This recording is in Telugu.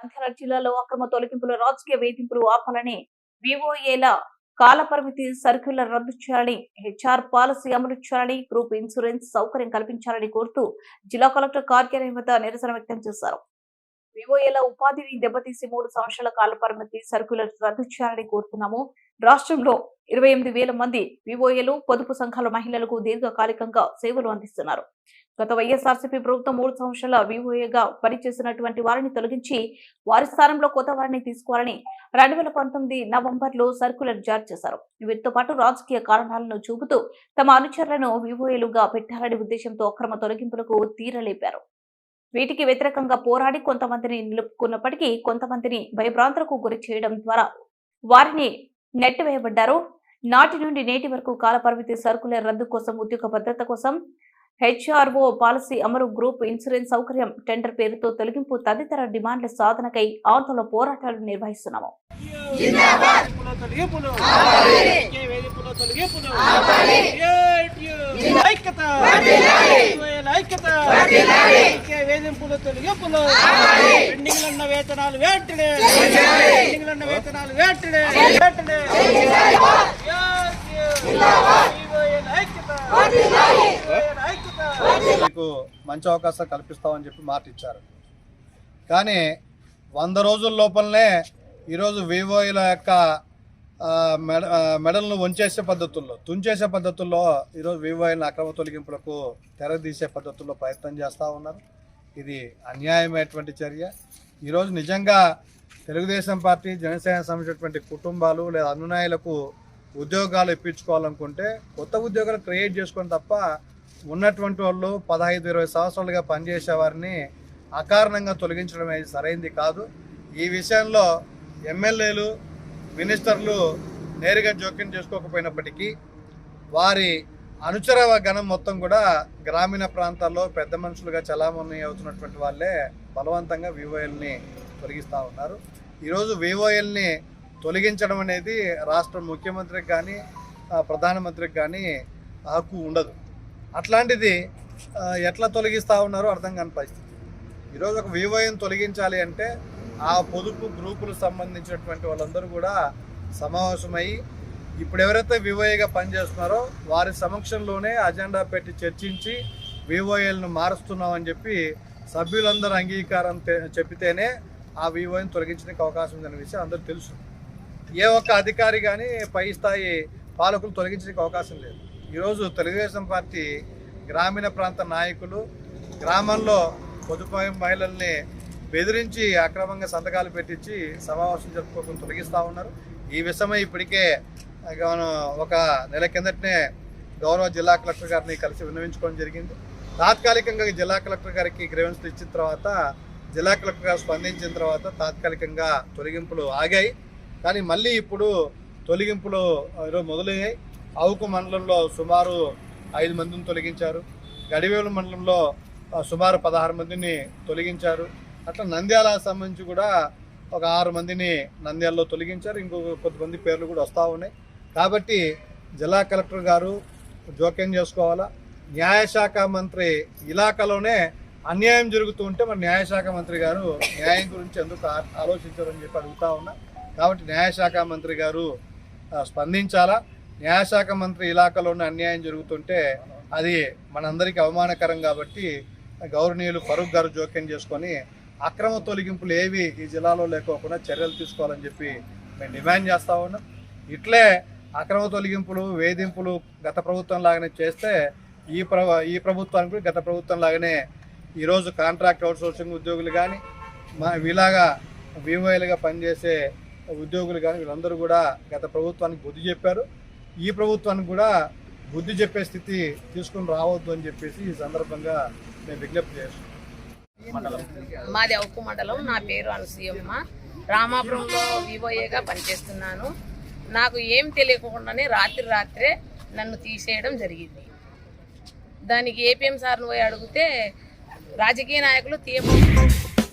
నంద్యాల జిల్లాలో అక్రమ తొలగింపులు రాజకీయ వేధింపులు ఆపాలని వివోఏల కాలపరిమితి సర్క్యులర్ రద్దు చేయాలని హెచ్ఆర్ పాలసీ అమలు చేయాలని గ్రూప్ ఇన్సూరెన్స్ సౌకర్యం కల్పించాలని కోరుతూ జిల్లా కలెక్టర్ కార్యాలయం వద్ద నిరసన వ్యక్తం చేశారు. వివోఏల ఉపాధిని దెబ్బతీసి మూడు సంవత్సరాల కాల పరిమితి సర్క్యులర్ రద్దు చేయాలని కోరుతున్నాము. రాష్ట్రంలో ఇరవై ఎనిమిది వేల మంది వివోఏలు పొదుపు సంఘాల మహిళలకు దీర్ఘకాలికంగా సేవలు అందిస్తున్నారు. గత వైఎస్ఆర్సీపీ ప్రభుత్వం మూడు సంవత్సరాల వివోఏగా పనిచేసినటువంటి వారిని తొలగించి వారి స్థానంలో కొత్త వారిని తీసుకోవాలని రెండు వేల పంతొమ్మిది నవంబర్లో సర్కులర్ జారీ చేశారు. వీటితో పాటు రాజకీయ కారణాలను చూపుతూ తమ అనుచరులను వివోఏలుగా పెట్టాలనే ఉద్దేశంతో అక్రమ తొలగింపులకు తీరలేపారు. వీటికి వ్యతిరేకంగా పోరాడి కొంతమందిని నిలుపుకున్నప్పటికీ కొంతమందిని భయభ్రాంతులకు గురి చేయడం ద్వారా వారిని నెట్టివేయబడ్డారు. నాటి నుండి నేటి వరకు కాల పరిమితి సర్కులర్ రద్దు కోసం ఉద్యోగ భద్రత కోసం హెచ్ఆర్ఓ పాలసీ అమలు గ్రూప్ ఇన్సూరెన్స్ సౌకర్యం టెండర్ పేరుతో తొలగింపు తదితర డిమాండ్ల సాధనకై ఆందోళన పోరాటాలు నిర్వహిస్తున్నాము. ఐక్యత! ఐక్యత. రాజకీయ తొలగింపులు పెండింగ్లు ఉన్న వేతనాలు వెంటనే పెండింగ్లు ఉన్న వేతనాలు వెంటనే వెంటనే ఏట్యు. ఇస్రాయేల్ ఐక్యత ఇస్రాయేల్ మీకు మంచి అవకాశం కల్పిస్తామని చెప్పి మాట ఇచ్చారు. కానీ వంద రోజుల లోపలనే ఈరోజు వివోయిల యొక్క మెడ మెడలను వంచేసే పద్ధతుల్లో తుంచేసే పద్ధతుల్లో ఈరోజు వివైన అక్రమ తొలగింపులకు తెరదీసే పద్ధతుల్లో ప్రయత్నం చేస్తూ ఉన్నారు. ఇది అన్యాయమైనటువంటి చర్య. ఈరోజు నిజంగా తెలుగుదేశం పార్టీ జనసేన సంబంధించినటువంటి కుటుంబాలు లేదా అనునాయులకు ఉద్యోగాలు ఇప్పించుకోవాలనుకుంటే కొత్త ఉద్యోగాలు క్రియేట్ చేసుకొని తప్ప ఉన్నటువంటి వాళ్ళు పదహైదు ఇరవై సంవత్సరాలుగా పనిచేసే వారిని అకారణంగా తొలగించడం అనేది సరైంది కాదు. ఈ విషయంలో ఎమ్మెల్యేలు మినిస్టర్లు నేరుగా జోక్యం చేసుకోకపోయినప్పటికీ వారి అనుచర గణం మొత్తం కూడా గ్రామీణ ప్రాంతాల్లో పెద్ద మనుషులుగా చలామణి అవుతున్నటువంటి వాళ్ళే బలవంతంగా వివోఎల్ని తొలగిస్తూ ఉన్నారు. ఈరోజు వివోఎల్ని తొలగించడం అనేది రాష్ట్ర ముఖ్యమంత్రికి కానీ ప్రధానమంత్రికి కానీ హక్కు ఉండదు. అట్లాంటిది ఎట్లా తొలగిస్తూ ఉన్నారో అర్థం కాని పరిస్థితి. ఈరోజు ఒక వివోఎల్ని తొలగించాలి అంటే ఆ పొదుపు గ్రూపులకు సంబంధించినటువంటి వాళ్ళందరూ కూడా సమావేశమై ఇప్పుడు ఎవరైతే వివోఏగా పనిచేస్తున్నారో వారి సమక్షంలోనే అజెండా పెట్టి చర్చించి వివోఏలను మారుస్తున్నామని చెప్పి సభ్యులందరూ అంగీకారం చెప్తేనే చెప్పితేనే ఆ వివోఏని తొలగించడానికి అవకాశం ఉందనే విషయం అందరూ తెలుసు. ఏ ఒక్క అధికారి కానీ పై స్థాయి పాలకులు తొలగించడానికి అవకాశం లేదు. ఈరోజు తెలుగుదేశం పార్టీ గ్రామీణ ప్రాంత నాయకులు గ్రామంలో పొదుపు మహిళల్ని బెదిరించి అక్రమంగా సంతకాలు పెట్టించి సమావేశం జరుపుకోకుండా తొలగిస్తూ ఉన్నారు. ఈ విషయమై ఇప్పటికే మనం ఒక నెల కిందటనే గౌరవ జిల్లా కలెక్టర్ గారిని కలిసి విన్నవించుకోవడం జరిగింది. తాత్కాలికంగా జిల్లా కలెక్టర్ గారికి గ్రీవెన్స్లు ఇచ్చిన తర్వాత జిల్లా కలెక్టర్ గారు స్పందించిన తర్వాత తాత్కాలికంగా తొలగింపులు ఆగాయి. కానీ మళ్ళీ ఇప్పుడు తొలగింపులు ఈరోజు మొదలయ్యాయి. అవుకు మండలంలో సుమారు ఐదు మందిని తొలగించారు. గడివేలు మండలంలో సుమారు పదహారు మందిని తొలగించారు. అట్లా నంద్యాల సంబంధించి కూడా ఒక ఆరు మందిని నంద్యాలలో తొలగించారు. ఇంకొక కొంతమంది పేర్లు కూడా వస్తూ ఉన్నాయి. కాబట్టి జిల్లా కలెక్టర్ గారు జోక్యం చేసుకోవాలా? న్యాయశాఖ మంత్రి ఇలాఖలోనే అన్యాయం జరుగుతూ ఉంటే మరి న్యాయశాఖ మంత్రి గారు న్యాయం గురించి ఎందుకు ఆలోచించారని చెప్పి అడుగుతా ఉన్నా. కాబట్టి న్యాయశాఖ మంత్రి గారు స్పందించాలా? న్యాయశాఖ మంత్రి ఇలాఖలోనే అన్యాయం జరుగుతుంటే అది మనందరికీ అవమానకరం కాబట్టి గౌరవనీయులు ఫరూక్ గారు జోక్యం చేసుకొని అక్రమ తొలగింపులు ఏవి ఈ జిల్లాలో లేకోకుండా చర్యలు తీసుకోవాలని చెప్పి మేము డిమాండ్ చేస్తా ఉన్నాం. ఇట్లే అక్రమ తొలగింపులు వేధింపులు గత ప్రభుత్వం లాగానే చేస్తే ఈ ప్రభ ఈ ప్రభుత్వానికి గత ప్రభుత్వం లాగానే ఈరోజు కాంట్రాక్ట్ అవుట్సోర్సింగ్ ఉద్యోగులు కానీ మా ఇలాగా వివోఏలుగా పనిచేసే ఉద్యోగులు కానీ వీళ్ళందరూ కూడా గత ప్రభుత్వానికి బుద్ధి చెప్పారు. ఈ ప్రభుత్వానికి కూడా బుద్ధి చెప్పే స్థితి తీసుకుని రావద్దు అని చెప్పేసి ఈ సందర్భంగా మేము విజ్ఞప్తి చేస్తున్నాం. మాది అవుకు మండలం నా పేరు అనసూయమ్మ. రామాపురంలో వివోఏగా పనిచేస్తున్నాను. నాకు ఏం తెలియకుండానే రాత్రి రాత్రే నన్ను తీసేయడం జరిగింది. దానికి ఏపీఎం సార్ని పోయి అడిగితే రాజకీయ నాయకులు తీయబో